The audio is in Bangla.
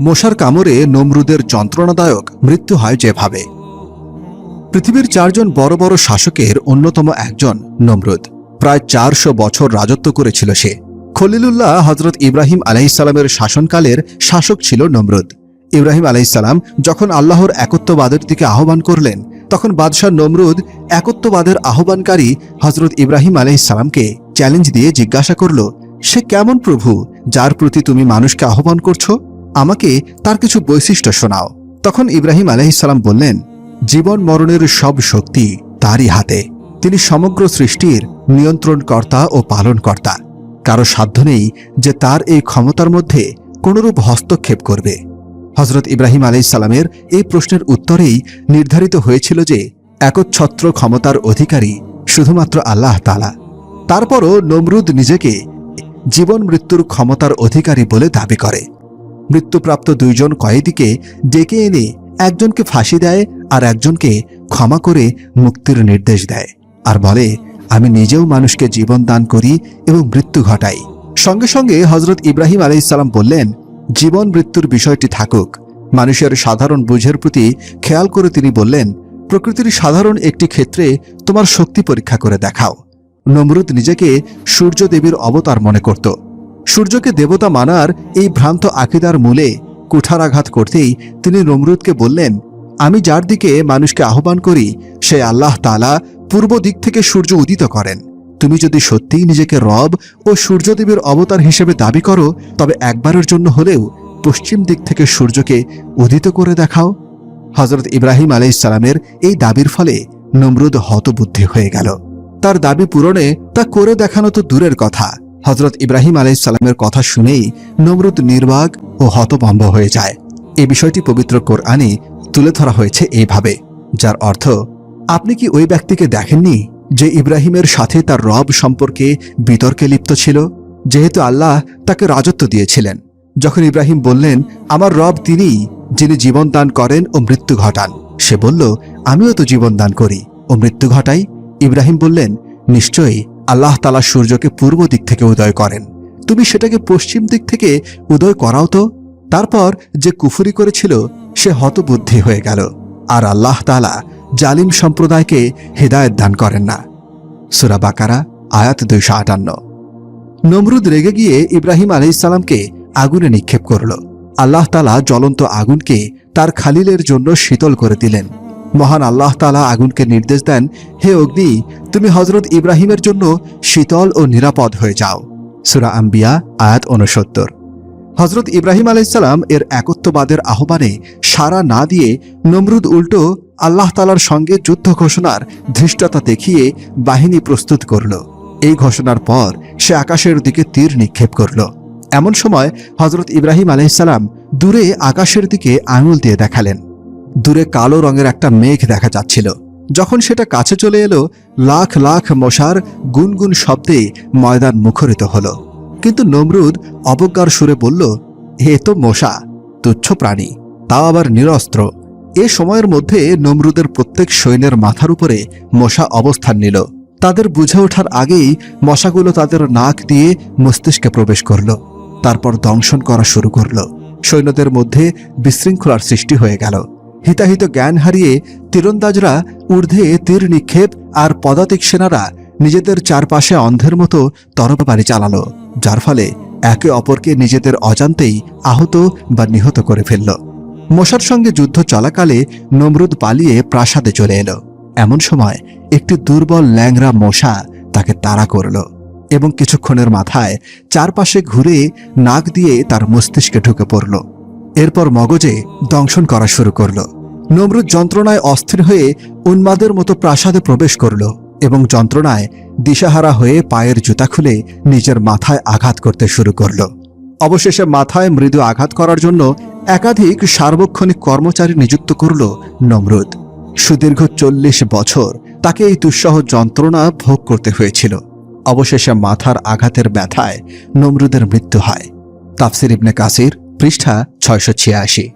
মশার কামড়ে নমরুদের যন্ত্রণাদায়ক মৃত্যু হয় যেভাবে। পৃথিবীর চারজন বড় বড় শাসকের অন্যতম একজন নমরুদ। প্রায় চারশো বছর রাজত্ব করেছিল সে। খলিলুল্লাহ হজরত ইব্রাহিম আলাইসালামের শাসনকালের শাসক ছিল নমরুদ। ইব্রাহিম আলাইসালাম যখন আল্লাহর একত্ববাদের দিকে আহ্বান করলেন, তখন বাদশাহ নমরুদ একত্ববাদের আহ্বানকারী হজরত ইব্রাহিম আলাইসালামকে চ্যালেঞ্জ দিয়ে জিজ্ঞাসা করল, সে কেমন প্রভু, যার প্রতি তুমি মানুষকে আহ্বান করছ? আমাকে তার কিছু বৈশিষ্ট্য শোনাও। তখন ইব্রাহিম আলাইসালাম বললেন, জীবন মরণের সব শক্তি তারই হাতে। তিনি সমগ্র সৃষ্টির নিয়ন্ত্রণকর্তা ও পালনকর্তা। কারও সাধ্য নেই যে তার এই ক্ষমতার মধ্যে কোনরূপ হস্তক্ষেপ করবে। হজরত ইব্রাহিম আলাইসালামের এই প্রশ্নের উত্তরেই নির্ধারিত হয়েছিল যে, একচ্ছত্র ক্ষমতার অধিকারী শুধুমাত্র আল্লাহ তালা তারপরও নমরুদ নিজেকে জীবন মৃত্যুর ক্ষমতার অধিকারী বলে দাবি করে। মৃত্যুপ্রাপ্ত দুইজন কয়েদিকে ডেকে এনে একজনকে ফাঁসি দেয় আর একজনকে ক্ষমা করে মুক্তির নির্দেশ দেয়। আর বলে, আমি নিজেও মানুষকে জীবন দান করি এবং মৃত্যু ঘটাই। সঙ্গে সঙ্গে হজরত ইব্রাহিম আলাইসাল্লাম বললেন, জীবন মৃত্যুর বিষয়টি থাকুক। মানুষের সাধারণ বুঝের প্রতি খেয়াল করে তিনি বললেন, প্রকৃতির সাধারণ একটি ক্ষেত্রে তোমার শক্তি পরীক্ষা করে দেখাও। নমরুদ নিজেকে সূর্যদেবীর অবতার মনে করত। সূর্যকে দেবতা মানার এই ভ্রান্ত আকিদার মূলে কুঠারাঘাত করতেই তিনি নমরুদকে বললেন, আমি যার দিকে মানুষকে আহ্বান করি, সে আল্লাহ তালা পূর্ব দিক থেকে সূর্য উদিত করেন। তুমি যদি সত্যিই নিজেকে রব ও সূর্যদেবের অবতার হিসেবে দাবি করো, তবে একবারের জন্য হলেও পশ্চিম দিক থেকে সূর্যকে উদিত করে দেখাও। হজরত ইব্রাহিম আলাইসালামের এই দাবির ফলে নমরুদ হতবুদ্ধি হয়ে গেল। তার দাবি পূরণে তা করে দেখানো তো দূরের কথা হজরত ইব্রাহিম আলাইসাল্লামের কথা শুনেই নমরুদ নির্বাক ও হতভম্ব হয়ে যায়। এ বিষয়টি পবিত্র কোরআনে তুলে ধরা হয়েছে এইভাবে, যার অর্থ, আপনি কি ওই ব্যক্তিকে দেখেননি যে ইব্রাহিমের সাথে তার রব সম্পর্কে বিতর্কে লিপ্ত ছিল? যেহেতু আল্লাহ তাকে রাজত্ব দিয়েছিলেন। যখন ইব্রাহিম বললেন, আমার রব তিনিই যিনি জীবন দান করেন ও মৃত্যু ঘটান। সে বলল, আমিও তো জীবন দান করি ও মৃত্যু ঘটাই। ইব্রাহিম বললেন, নিশ্চয়ই আল্লাহ তালা সূর্যকে পূর্ব দিক থেকে উদয় করেন। তুমি সেটাকে পশ্চিম দিক থেকে উদয় করাও তো? তারপর যে কুফুরি করেছিল, সে হতবুদ্ধি হয়ে গেল। আর আল্লাহ তালা জালিম সম্প্রদায়কে হেদায়ত দান করেন না। সুরা বাকারা, আয়াত দুইশো আটান্ন। নমরুদ রেগে গিয়ে ইব্রাহিম আলাইসাল্লামকে আগুনে নিক্ষেপ করল। আল্লাহ তালা জ্বলন্ত আগুনকে তার খালিলের জন্য শীতল করে দিলেন। মহান আল্লাহ তালা আগুনকে নির্দেশ দেন, হে অগ্নি, তুমি হজরত ইব্রাহিমের জন্য শীতল ও নিরাপদ হয়ে যাও। সুরা আম্বিয়া, আয়াত উনসত্তর হজরত ইব্রাহিম আলাইসাল্লাম এর একত্ববাদের আহ্বানে সাড়া না দিয়ে নমরুদ উল্টো আল্লাহ তালার সঙ্গে যুদ্ধ ঘোষণার ধৃষ্টতা দেখিয়ে বাহিনী প্রস্তুত করল। এই ঘোষণার পর সে আকাশের দিকে তীর নিক্ষেপ করল। এমন সময় হজরত ইব্রাহিম আলাইসাল্লাম দূরে আকাশের দিকে আঙুল দিয়ে দেখালেন। দূরে কালো রঙের একটা মেঘ দেখা যাচ্ছিল। যখন সেটা কাছে চলে এলো, লাখ লাখ মশার গুনগুন শব্দে ময়দান মুখরিত হলো। কিন্তু নমরুদ অবজ্ঞার সুরে বলল, এ তো মশা, তুচ্ছ প্রাণী তাও আবার নিরস্ত্র। এ সময়ের মধ্যে নমরুদের প্রত্যেক সৈন্যের মাথার উপরে মশা অবস্থান নিল। তাদের বুঝে ওঠার আগেই মশাগুলো তাদের নাক দিয়ে মস্তিষ্কে প্রবেশ করল। তারপর দংশন করা শুরু করল। সৈন্যদের মধ্যে বিশৃঙ্খলার সৃষ্টি হয়ে গেল। হিতাহিত জ্ঞান হারিয়ে তীরন্দাজরা ঊর্ধ্বে তীর নিক্ষেপ আর পদাতিক সেনারা নিজেদের চারপাশে অন্ধের মতো তরবারি চালালো, যার ফলে একে অপরকে নিজেদের অজান্তেই আহত বা নিহত করে ফেলল। মশার সঙ্গে যুদ্ধ চলাকালে নমরুদ পালিয়ে প্রাসাদে চলে এলো। এমন সময় একটি দুর্বল ল্যাংরা মশা তাকে তাড়া করল এবং কিছুক্ষণের মাথায় চারপাশে ঘুরে নাক দিয়ে তার মস্তিষ্কে ঢুকে পড়ল। এরপর মগজে দংশন করা শুরু করল। নমরুদ যন্ত্রণায় অস্থির হয়ে উন্মাদের মতো প্রাসাদে প্রবেশ করল এবং যন্ত্রণায় দিশাহারা হয়ে পায়ের জুতা খুলে নিজের মাথায় আঘাত করতে শুরু করল। অবশেষে মাথায় মৃদু আঘাত করার জন্য একাধিক সার্বক্ষণিক কর্মচারী নিযুক্ত করল নমরুদ। সুদীর্ঘ চল্লিশ বছর তাকে এই দুঃসহ যন্ত্রণা ভোগ করতে হয়েছিল। অবশেষে মাথার আঘাতের ব্যথায় নমরুদের মৃত্যু হয়। তাফসির ইবনে কাসির পৃষ্ঠা ছয়শো ছিয়াশি।